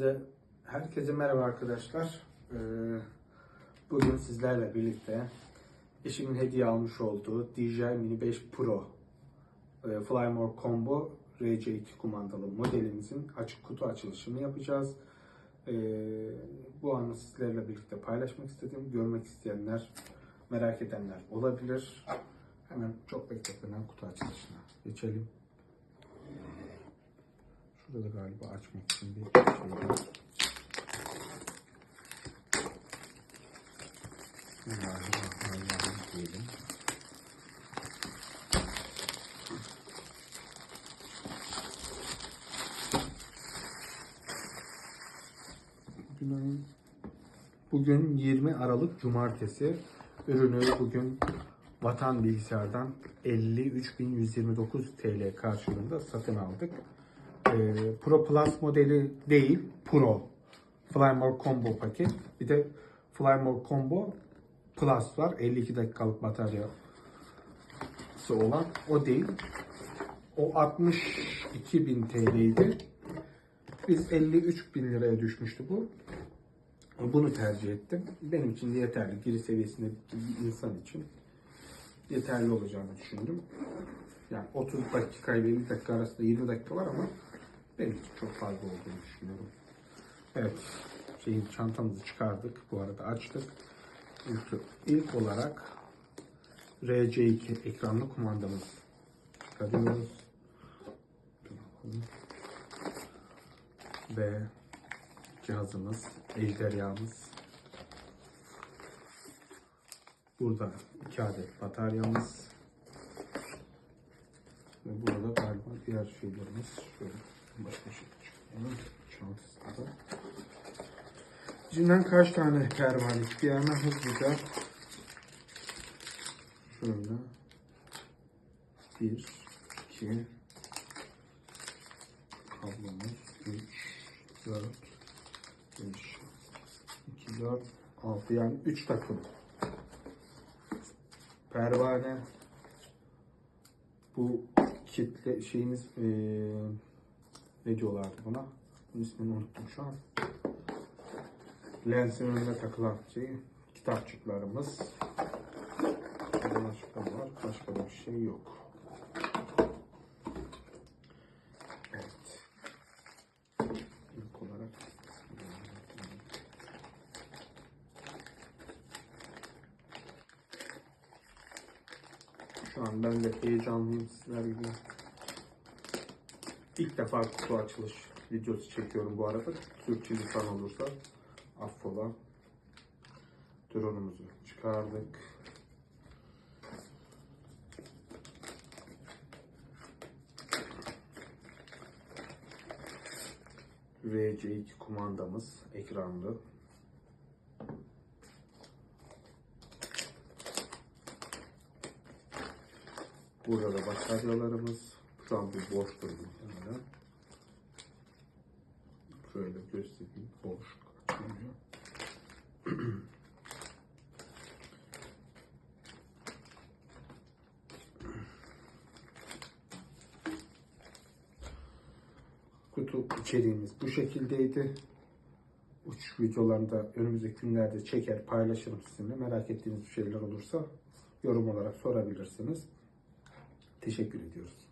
Herkese herkese merhaba arkadaşlar. Ee, bugün sizlerle birlikte eşimin hediye almış olduğu DJI Mini 5 Pro e, Flymore Combo RC2 kumandalı modelimizin açık kutu açılışını yapacağız. Ee, bu anı sizlerle birlikte paylaşmak istedim. Görmek isteyenler, merak edenler olabilir. Hemen çok bekletmeden kutu açılışına geçelim. Şurada da galiba açmak için bir şey var. Ayın- Bugün 20 Aralık Cumartesi. Ürünü bugün Vatan Bilgisayar'dan 53.129 TL karşılığında satın aldık. Ee, Pro Plus modeli değil, Pro. Flymore Combo paket. Bir de Flymore Combo Plus var. 52 dakikalık bataryası olan. O değil. O 62.000 TL'ydi. Biz 53.000 liraya düşmüştü bu. Bunu tercih ettim. Benim için yeterli. Giriş seviyesindeki bir insan için yeterli olacağını düşündüm. Yani 30 dakika ile 50 dakika arasında 20 dakika var ama benim için çok fazla olduğunu düşünüyorum. Evet, şeyin çantamızı çıkardık. Bu arada açtık. İlk, ilk olarak RC2 ekranlı kumandamız bakalım. Ve cihazımız, ejderhamız. Burada iki adet bataryamız. Ve burada galiba diğer şeylerimiz şöyle başka şey çıkıyor. Çantasında. İçinden kaç tane çıkıyor? Hemen hızlıca şöyle bir, iki kablomuz, üç, dört, beş, iki, dört, altı yani üç takım pervane bu kitle şeyimiz eee ne diyorlardı buna? Bunun ismini unuttum şu an. Lensin önüne takılan şey kitapçıklarımız. Başka var. Başka bir şey yok. Evet. İlk olarak şu an ben de heyecanlıyım sizler gibi. İlk defa kutu açılış videosu çekiyorum bu arada. Türkçe lisan olursa affola. Drone'umuzu çıkardık. VC2 kumandamız ekranlı. Burada da bataryalarımız. Şu an bir boş durum muhtemelen. Şöyle göstereyim. Boş açılmıyor. Kutu içeriğimiz bu şekildeydi. Uçuş videolarında önümüzdeki günlerde çeker paylaşırım sizinle. Merak ettiğiniz bir şeyler olursa yorum olarak sorabilirsiniz. Teşekkür ediyoruz.